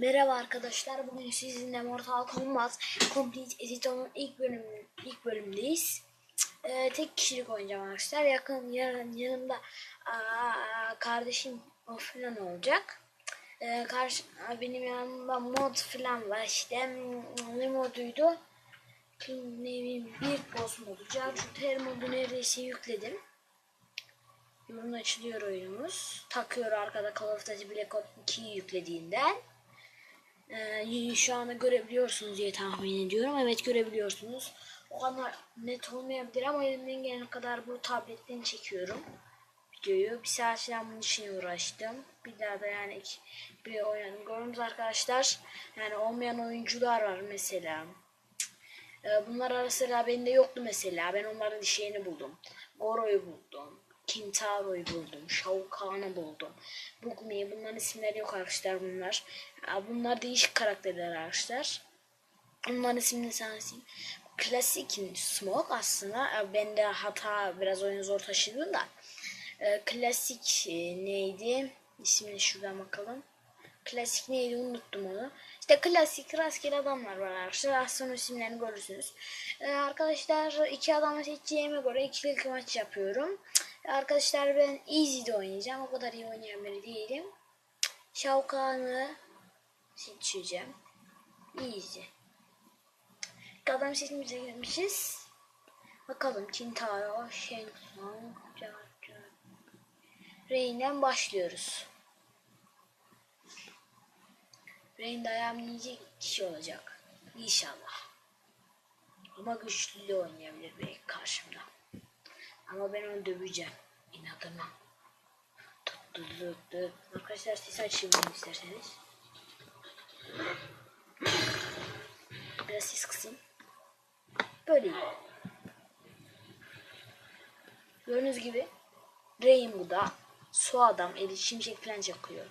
Merhaba arkadaşlar. Bugün sizinle Mortal Kombat Complete Edition'un ilk bölüm ilk bölümdeyiz. Ee, tek kişilik oynayacağım arkadaşlar. Yakın yarın yanımda aa, kardeşim o falan olacak. Ee, karşı benim yanımda mod falan var işte. Ne moduydu? Ne bileyim bir boss moduydu. Çünkü her modu neredeyse yükledim. Bunun açılıyor oyunumuz. Takıyor arkada Call of Duty Black Ops 2'yi yüklediğinden. Ee, şu anda görebiliyorsunuz diye tahmin ediyorum. Evet görebiliyorsunuz. O kadar net olmayabilir ama elimden gelene kadar bu tabletten çekiyorum videoyu. Bir saat falan bunun için uğraştım. Bir daha da yani iki, bir oynadım. Gördüğünüz arkadaşlar yani olmayan oyuncular var mesela. Ee, bunlar arasında bende yoktu mesela. Ben onların şeyini buldum. Goro'yu buldum. Kintaro'yu buldum. Shao Kahn'ı buldum. Bugmi bunların isimleri yok arkadaşlar bunlar. Bunlar değişik karakterler arkadaşlar. İsmini sana söyleyeyim. Klasik Smoke aslında e, bende hata biraz oyunu zor taşıdım da. E, klasik e, neydi? İsmini şuradan bakalım. Klasik neydi unuttum onu. İşte klasik rastgele adamlar var arkadaşlar. Sonra isimlerini görürsünüz. Arkadaşlar iki adamı seçeceğime göre ikilik maç yapıyorum. Arkadaşlar ben easy'de oynayacağım. O kadar iyi oynayan biri değilim. Shao Kahn'ı seçeceğim. Easy. Adam seçimize girmişiz. Bakalım Jar Jar. Rain'den başlıyoruz. Rain dayanmayacak kişi olacak. İnşallah. Ama güçlü de oynayabilir belki karşımda. Ama ben onu döveceğim. İnadıma. Tuttu tuttu. Arkadaşlar siz açayım isterseniz. Biraz ses kısayım. Böyle. Gördüğünüz gibi Rain bu da. Su adam eli şimşek falan çakıyor.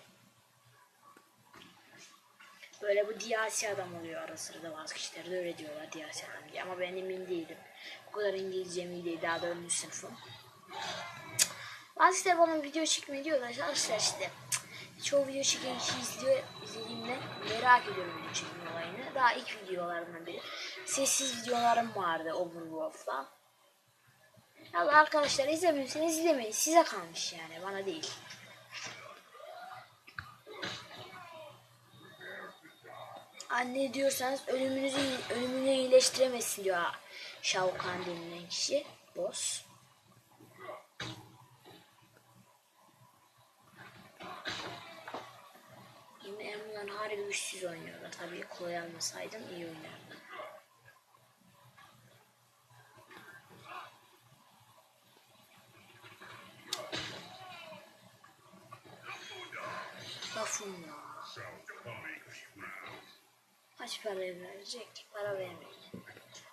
Böyle bu DLC adam oluyor ara sırada bazı kişiler de öyle diyorlar DLC adam diye ama ben emin değilim. Bu kadar İngilizcem iyi daha dördüncü sınıfım. Bazı kişiler bana video çekme diyorlar arkadaşlar işte. Çoğu video çeken kişi izliyor, izlediğimde merak ediyorum video çekme olayını. Daha ilk videolarından biri. Sessiz videolarım vardı Overwolf'la. Ya arkadaşlar izlemiyorsanız izlemeyin. Size kalmış yani bana değil. Anne diyorsanız ölümünüzü ölümünü iyileştiremezsin diyor Shao Kahn denilen kişi. Boss. Emre'den harbi güçsüz oynuyorlar. Tabii kolay almasaydım iyi oynardım. Lafım ya. Kaç para verecek? Para vermeyecek.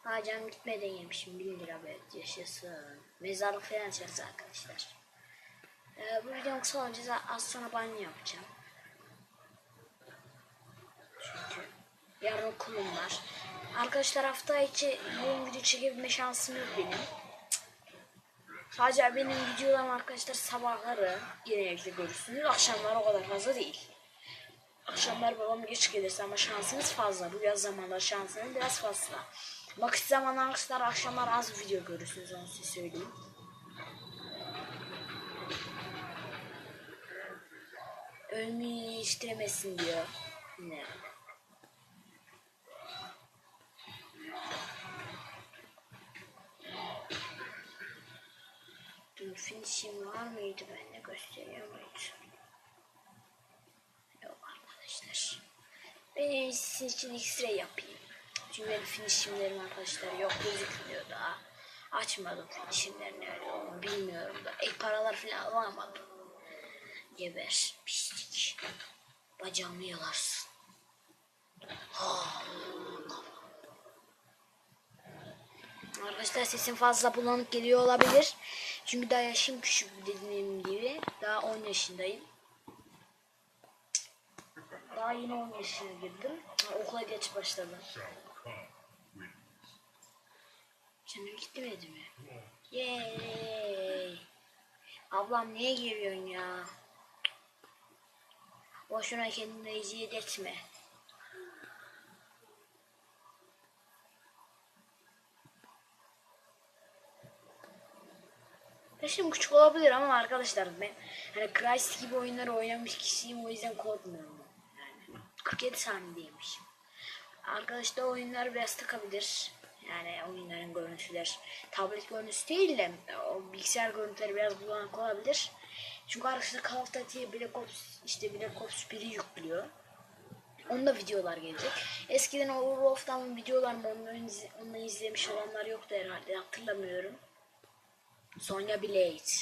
Ha gitmeden yemişim. 1000 lira be. Yaşasın. Mezarlık falan açarız arkadaşlar. Ee, bu videonun kısa olunca az sonra banyo yapacağım. Çünkü yarın okulum var. Arkadaşlar hafta içi yoğun video çekebilme şansım yok benim. Sadece benim videolarım arkadaşlar sabahları genellikle görürsünüz. Akşamlar o kadar fazla değil. Akşamlar babam geç gelirse ama şansınız fazla. Bu yaz zamanlar şansınız biraz fazla. Vakit zamanı arkadaşlar akşamlar az video görürsünüz onu size söyleyeyim. Ölmeyi iyileştiremesin diyor. Ne? Dün finishim var mıydı ben de gösteriyor muydu? Yok arkadaşlar. Ben en iyisi için X-ray yapayım. Çünkü benim finishimlerim arkadaşlar yok gözükmüyor daha. Açmadım finishimlerini öyle onu bilmiyorum da. Ek paralar falan alamadım. Geber pislik. Bacağımı yalarsın. Arkadaşlar sesim fazla bulanık geliyor olabilir. Çünkü daha yaşım küçük dediğim gibi. Daha 10 yaşındayım. Daha yeni 10 yaşına girdim. Okula geç başladım. Canım gitmedi mi? Yay. Ablam niye giriyorsun ya? Boşuna kendini eziyet etme. Yaşım küçük olabilir ama arkadaşlar ben hani Christ gibi oyunları oynamış kişiyim o yüzden korkmuyorum. Yani 47 saniyeymiş. Arkadaşlar oyunlar biraz takabilir. Yani oyunların görüntüler tablet görüntüsü değil de o bilgisayar görüntüleri biraz bulanık olabilir. Çünkü arkadaşlar Call of Duty'ye Black Ops işte Black Ops 1'i yüklüyor. Onda videolar gelecek. Eskiden o Wolf'tan videolar mı ondan, izle, ondan izlemiş olanlar yoktu herhalde hatırlamıyorum. Sonya Blade.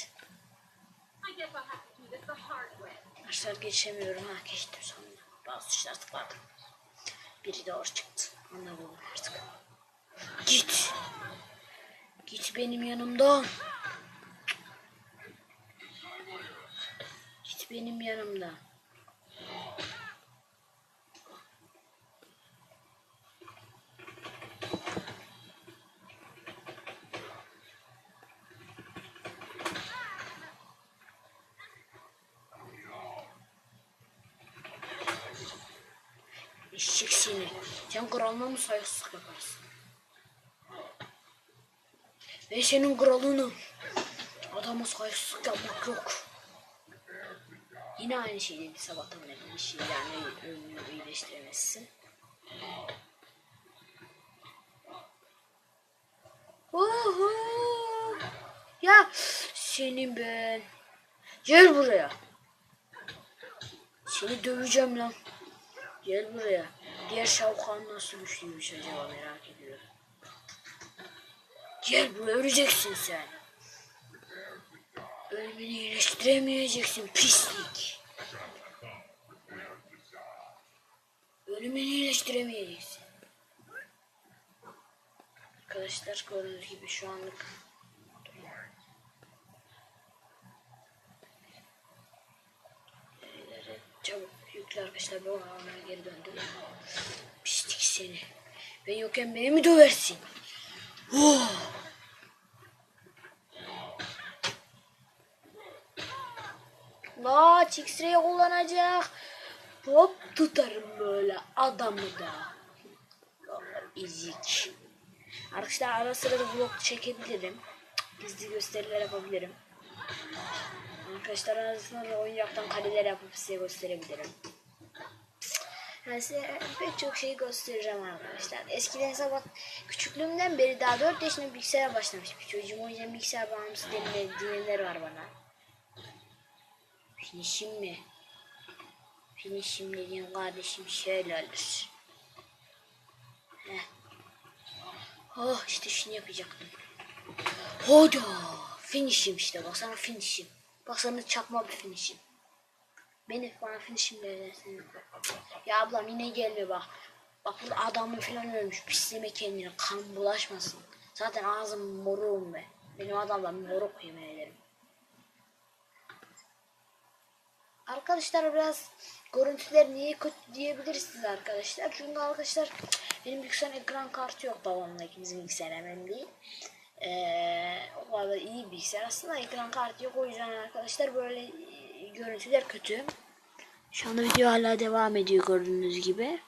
Arkadaşlar geçemiyorum. Ha geçtim sonunda. Bazı tuşlar tıkladım. Biri doğru çıktı. Anladım artık. Git. Git benim yanımdan. Git benim yanımdan. Eşek seni. Sen kralına mı saygısızlık yaparsın? Ben senin kralınım. Adama saygısızlık yapmak yok. Yine aynı şey dedi sabahtan beri bir şey yani ölümünü iyileştiremezsin. Oho! Ya senin ben. Gel buraya. Seni döveceğim lan. Gel buraya. Diğer şavkan nasıl güçlüymüş acaba merak ediyorum. Gel buraya öleceksin sen. Ölümünü iyileştiremeyeceksin pislik. Ölümünü iyileştiremeyeceksin. Arkadaşlar gördüğünüz gibi şu anlık çabuk yükle arkadaşlar bu alana geri döndüm. Pislik seni. Ben yokken beni mi döversin? Oh! La X-ray kullanacak. Hop tutarım böyle adamı da. İzik. Arkadaşlar ara sıra da vlog çekebilirim. Gizli gösteriler yapabilirim. Arkadaşlar arasında da oyuncaktan kaleler yapıp size gösterebilirim. Ben size pek çok şey göstereceğim arkadaşlar. Eskiden sabah küçüklüğümden beri daha 4 yaşında bilgisayara başlamış bir çocuğum. O yüzden bilgisayar bağımlısı denilen, denilenler var bana. Finişim mi? Finişim dediğin kardeşim şöyle olur. Heh. Oh işte şunu yapacaktım. Hoda. Finishim işte bak sana finishim. Bak sana çakma bir finishim. Beni bana finishim dersin. Ya ablam yine gelme bak. Bak burada adamı falan ölmüş. Pisleme kendine kan bulaşmasın. Zaten ağzım moruğum be. Benim adamla moruk yemin ederim. Arkadaşlar biraz görüntüler niye kötü diyebilirsiniz arkadaşlar. Çünkü arkadaşlar benim bilgisayar ekran kartı yok babamla ikimizin bilgisayar hemen değil. Ee, o kadar iyi bilgisayar aslında ekran kartı yok o yüzden arkadaşlar böyle görüntüler kötü. Şu anda video hala devam ediyor gördüğünüz gibi.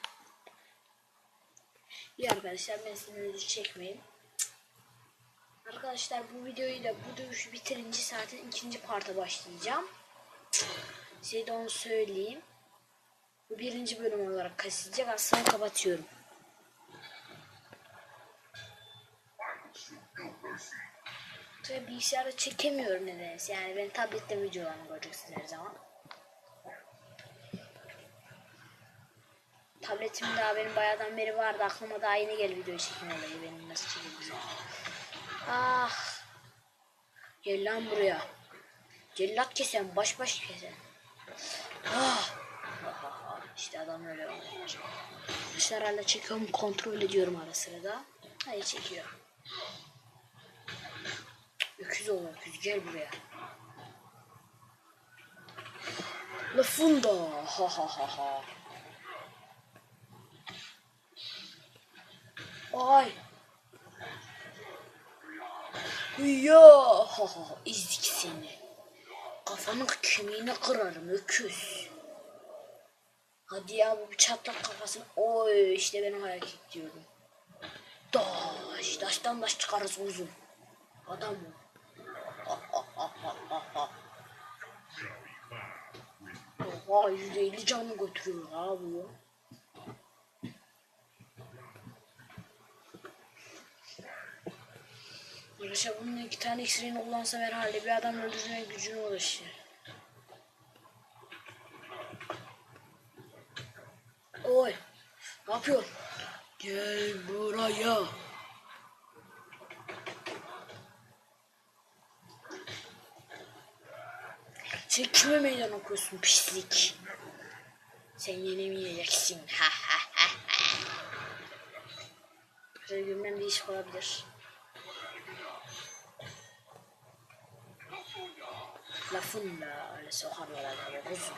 İyi arkadaşlar ben sizinle çekmeyeyim. Arkadaşlar bu videoyu da bu dövüşü bitirince zaten ikinci parta başlayacağım. Size de onu söyleyeyim. Bu birinci bölüm olarak kasılacak. Aslında kapatıyorum. Tabii bilgisayarda çekemiyorum nedense. Yani ben tablette videolarımı göreceksiniz her zaman. Tabletim daha benim bayağıdan beri vardı. Aklıma daha yeni geldi video çekme olayı benim nasıl çekebileceğim. Ah. Gel lan buraya. Cellat kesen, baş baş kesen. Ah. İşte adam öyle oluyor. Arkadaşlar hala çekiyorum, kontrol ediyorum ara sırada. Hayır çekiyor. Öküz oğlum, öküz gel buraya. Lafında. Ha ha ha ha. Ay. Ya ha ha ezik seni. Kafanın kemiğini kırarım öküz. Hadi ya bu çatlak kafasını. Oy işte ben hareket diyordum. Daş, daştan daş çıkarız uzun. Adam o. Ah, ah, ah. Oha %50 canı götürüyor ha bu. Arkadaşlar bunun iki tane iksirini kullansam herhalde bir adam öldürme gücüne ulaşır. Oy. Ne yapıyorsun? Gel buraya. Sen kime meydan okuyorsun pislik? Sen yenemeyeceksin. Ha ha ha ha. Rengimden değişik olabilir. Lafın da öyle sokarlar adamı kuzum.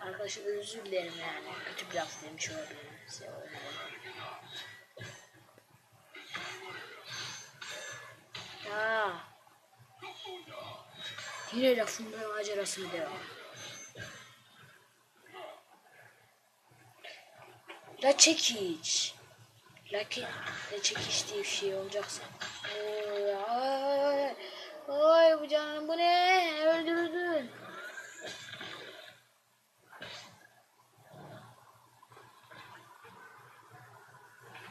Arkadaşlar özür dilerim yani. Kötü bir laf demiş olabilirim size. o yüzden. Ya. Yine lafın macerasını devam. La çekiç. Lakin la çekiç diye bir şey olacaksa. Oy, ay, ay bu canım bu ne? Öldürdün.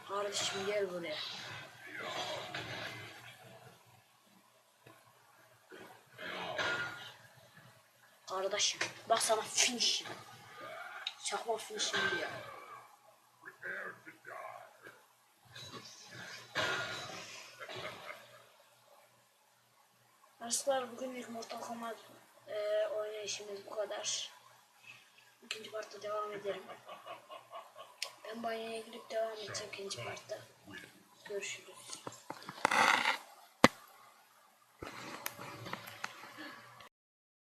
Kardeşim gel buraya. Kardeşim bak sana finish. Çakma finishim diyor. Arkadaşlar bugünlük Mortal Kombat e, oynayışımız bu kadar. İkinci partta devam edelim. Ben banyoya girip devam edeceğim ikinci partta. Görüşürüz.